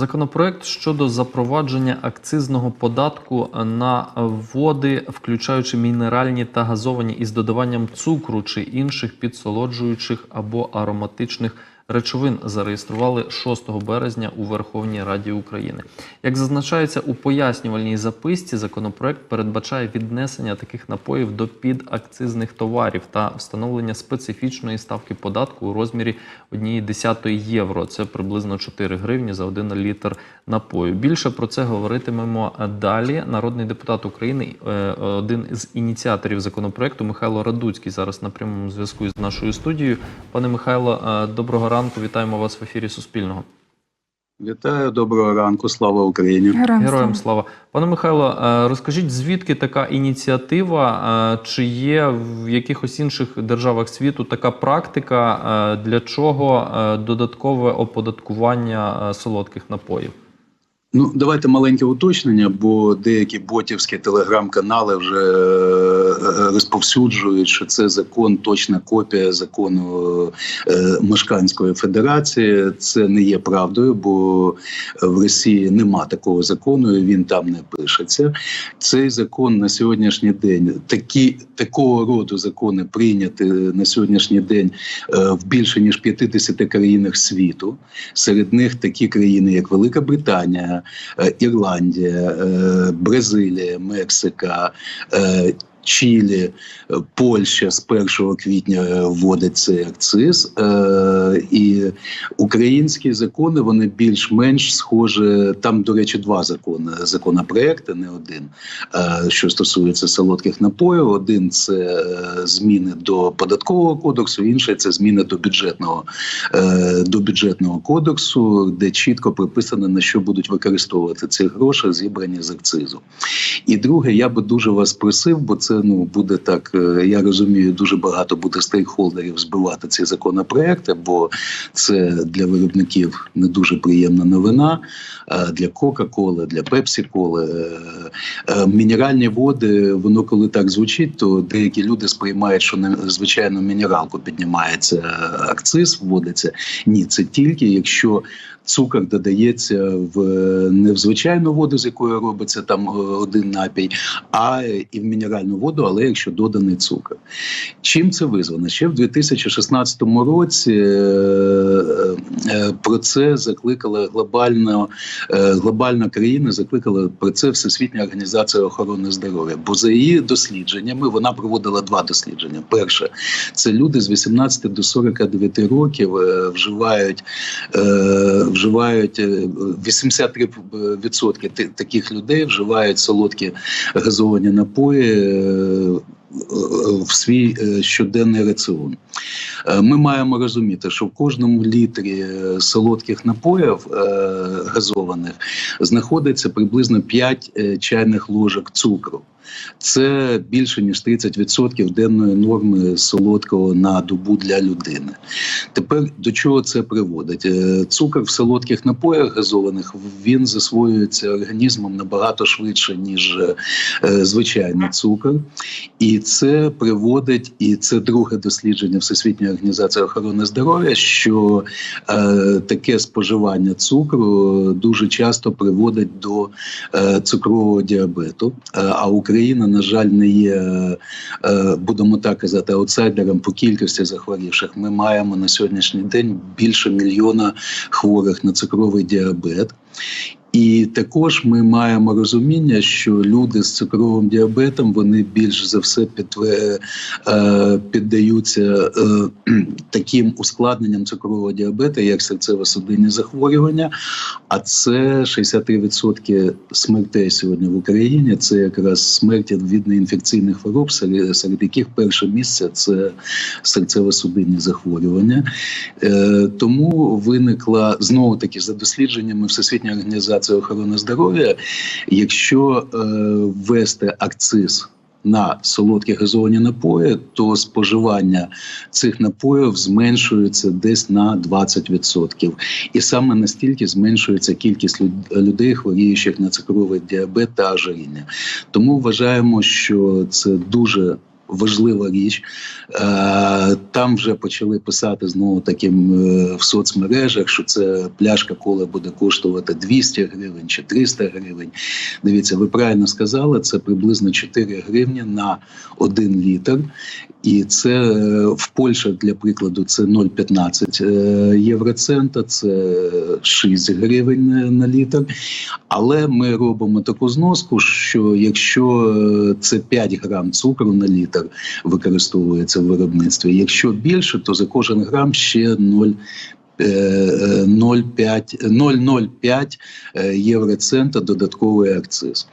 Законопроект щодо запровадження акцизного податку на води, включаючи мінеральні та газовані із додаванням цукру чи інших підсолоджуючих або ароматичних речовин, зареєстрували 6 березня у Верховній Раді України. Як зазначається у пояснювальній записці, законопроект передбачає віднесення таких напоїв до підакцизних товарів та встановлення специфічної ставки податку у розмірі 1,1 євро. Це приблизно 4 гривні за 1 літр напою. Більше про це говоритимемо далі. Народний депутат України, е, один з ініціаторів законопроекту, Михайло Радуцький, зараз на прямому зв'язку з нашою студією. Пане Михайло, е, доброго ранку. Вітаємо вас в ефірі Суспільного. Вітаю, доброго ранку, слава Україні. Героям, Героям слава. слава. Пане Михайло, е, розкажіть, звідки така ініціатива? Е, Чи є в якихось інших державах світу така практика? Е, Для чого додаткове оподаткування солодких напоїв? Ну, давайте маленьке уточнення, бо деякі ботівські телеграм-канали вже е, розповсюджують, що це закон, точна копія закону е, Мешканської Федерації. Це не є правдою, бо в Росії нема такого закону, і він там не пишеться. Цей закон на сьогоднішній день такі такого роду закони прийняті на сьогоднішній день е, в більше ніж 50 країнах світу. Серед них такі країни, як Велика Британія. Е, Ірландія, е, Бразилія, Мексика. Чилі, е, Польща з 1 квітня е, вводить цей акциз, е, і українські закони вони більш-менш схожі. Там, до речі, два закони законопроекти, не один, що стосується солодких напоїв. Один це зміни до податкового кодексу, інший це зміни до бюджетного до бюджетного кодексу, де чітко прописано на що будуть використовувати ці гроші, зібрані з акцизу. І друге, я би дуже вас просив, бо це ну буде так. е, Я розумію, дуже багато буде стейкхолдерів збивати ці законопроекти, бо це для виробників не дуже приємна новина. е, Для Кока-Коли, для Пепсі-Коли. Е, Мінеральні води, воно коли так звучить, то деякі люди сприймають, що звичайно мінералку піднімається акциз, вводиться. Ні, це тільки якщо цукор додається в не в звичайну воду, з якої робиться там один напій, а і в мінеральну воду, але якщо доданий цукор. Чим це визвано? Ще в 2016 році е, про це закликала глобальна, е, глобальна країна, закликала про це Всесвітня організація охорони здоров'я. Бо за її дослідженнями вона проводила два дослідження. Перше, це люди з 18 до 49 років е, вживають е, вживають е, 83% ти- таких людей вживають солодкі газовані напої е, в свій е, щоденний раціон. Е, Ми маємо розуміти, що в кожному літрі е, солодких напоїв газованих знаходиться приблизно 5 е, чайних ложок цукру. Це більше ніж 30% денної норми солодкого на добу для людини. Тепер до чого це приводить? Цукор в солодких напоях газованих він засвоюється організмом набагато швидше, ніж звичайний цукор. І це приводить, і це друге дослідження Всесвітньої організації охорони здоров'я, що е, таке споживання цукру дуже часто приводить до е, цукрового діабету. Е, а Україна, на жаль, не є, е, будемо так казати, аутсайдером по кількості захворівших. Ми маємо на сьогоднішній день більше мільйона хворих на цукровий діабет. І також ми маємо розуміння, що люди з цукровим діабетом вони більш за все е, піддаються е, таким ускладненням цукрового діабету, як серцево-судинні захворювання. А це 63% смертей сьогодні в Україні. Це якраз смерті від неінфекційних хвороб, серед яких перше місце це серцево-судинні захворювання. Е, тому виникла знову таки за дослідженнями Всесвітньої організації охорони здоров'я, якщо е, ввести акциз. На солодкі газовані напої, то споживання цих напоїв зменшується десь на 20%. І саме настільки зменшується кількість люд- людей, хворіючих на цукровий діабет та ожиріння. Тому вважаємо, що це дуже важлива річ. Е, Там вже почали писати знову таким е, в соцмережах, що це пляшка кола буде коштувати 200 гривень чи 300 гривень. Дивіться, ви правильно сказали, це приблизно 4 гривні на 1 літр. І це е, в Польщі, для прикладу, це 0,15 е, євроцента, це 6 гривень на- літр. Але ми робимо таку зноску, що якщо це 5 грам цукру на літр використовується в виробництві, якщо більше, то за кожен грам ще 0. е, е, 0,5 0,05 е, євроцента додатковий акциз.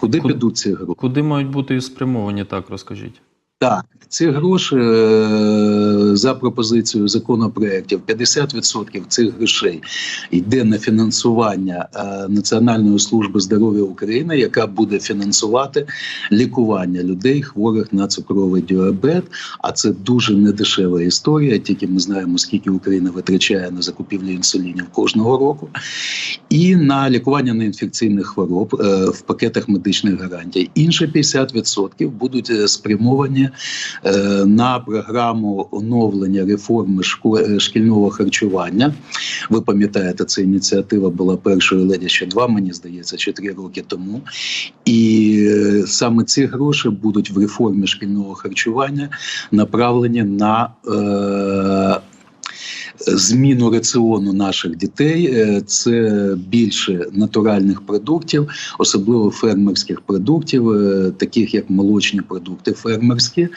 Куди Куди- підуть ці гроші? Куди мають бути спрямовані, так розкажіть. Так, ці гроші е, за пропозицією законопроєктів 50% цих грошей йде на фінансування е, Національної служби здоров'я України, яка буде фінансувати лікування людей, хворих на цукровий діабет. А це дуже недешева історія. Тільки ми знаємо, скільки Україна витрачає на закупівлю інсулінів кожного року, і на лікування неінфекційних хвороб е, в пакетах медичних гарантій. Інші 50% будуть спрямовані на програму оновлення реформи е, шкільного харчування. Ви пам'ятаєте, ця ініціатива була першою леді ще два, мені здається, чи три роки тому. І е, саме ці гроші будуть в реформі шкільного харчування направлені на. Е, Зміну раціону наших дітей Е, це більше натуральних продуктів, особливо фермерських продуктів, е, таких як молочні продукти фермерські.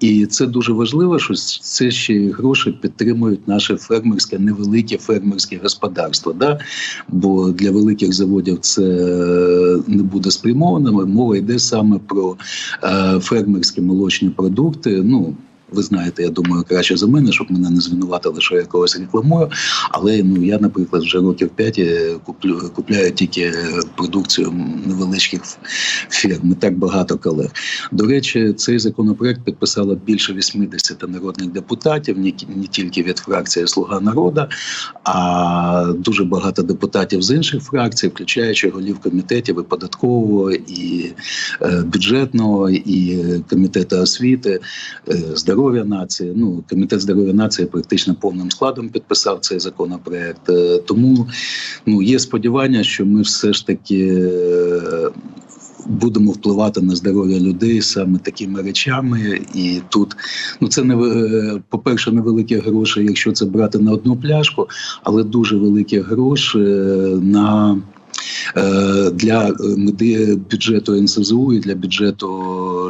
І це дуже важливо, що це ще й гроші підтримують наше фермерське, невелике фермерське господарство. Да? Бо для великих заводів це е, не буде спрямовано. Мова йде саме про фермерські молочні продукти. Ну ви знаєте, я думаю, краще за мене, щоб мене не звинуватили, що я когось рекламую. Але ну я, наприклад, вже років п'ять е, куплю купляю тільки продукцію невеличких фірм. Так багато колег. До речі, цей законопроект підписало більше 80 народних депутатів, не, тільки від фракції Слуга народу, а дуже багато депутатів з інших фракцій, включаючи голів комітетів і податкового, і е, бюджетного, і комітету освіти, е, здоров'я нації. Ну, комітет здоров'я нації практично повним складом підписав цей законопроект. Е, Тому ну є сподівання, що ми все ж таки. е, Будемо впливати на здоров'я людей саме такими речами, і тут ну це не е, по-перше, невеликі гроші, якщо це брати на одну пляшку, але дуже великі гроші на для е, бюджету НСЗУ і для бюджету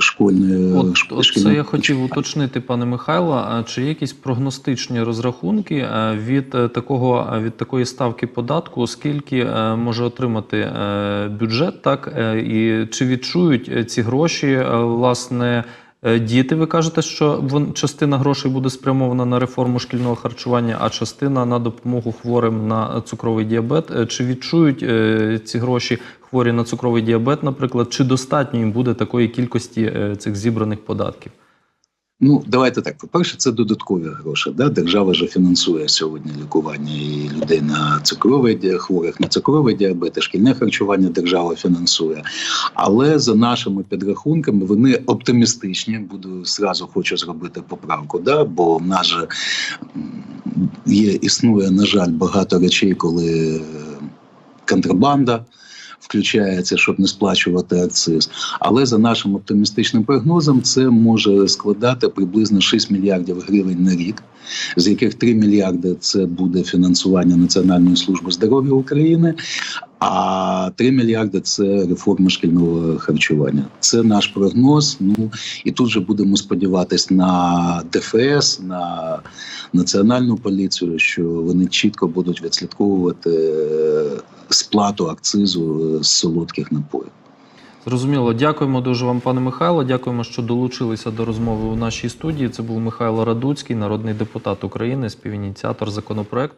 школьної От, шк- це я хотів уточнити, пане Михайло. А чи є якісь прогностичні розрахунки е, від е, такого е, від такої ставки податку, скільки е, може отримати е, бюджет, так е, і чи відчують е, ці гроші е, власне? Е, Діти, ви кажете, що частина грошей буде спрямована на реформу шкільного харчування, а частина на допомогу хворим на цукровий діабет. Е, Чи відчують е, ці гроші хворі на цукровий діабет, наприклад, чи достатньо їм буде такої кількості цих зібраних податків? Ну, давайте так. По-перше, це додаткові гроші. Да? Держава вже фінансує сьогодні лікування і людей на цукровий ді- хворих на цукровий діабет, шкільне харчування держава фінансує. Але за нашими підрахунками вони оптимістичні. Буду зразу хочу зробити поправку. Да? Бо в нас же є існує, на жаль, багато речей, коли е, контрабанда. Включається, щоб не сплачувати акциз. Але за нашим оптимістичним прогнозом, це може складати приблизно 6 мільярдів гривень на рік, з яких 3 мільярди це буде фінансування Національної служби здоров'я України, а 3 мільярди це реформа шкільного харчування. Це наш прогноз. Ну і тут же будемо сподіватись на ДФС, на національну поліцію, що вони чітко будуть відслідковувати сплату акцизу з солодких напоїв. Зрозуміло, дякуємо дуже вам, пане Михайло. Дякуємо, що долучилися до розмови у нашій студії. Це був Михайло Радуцький, народний депутат України, співініціатор законопроекту.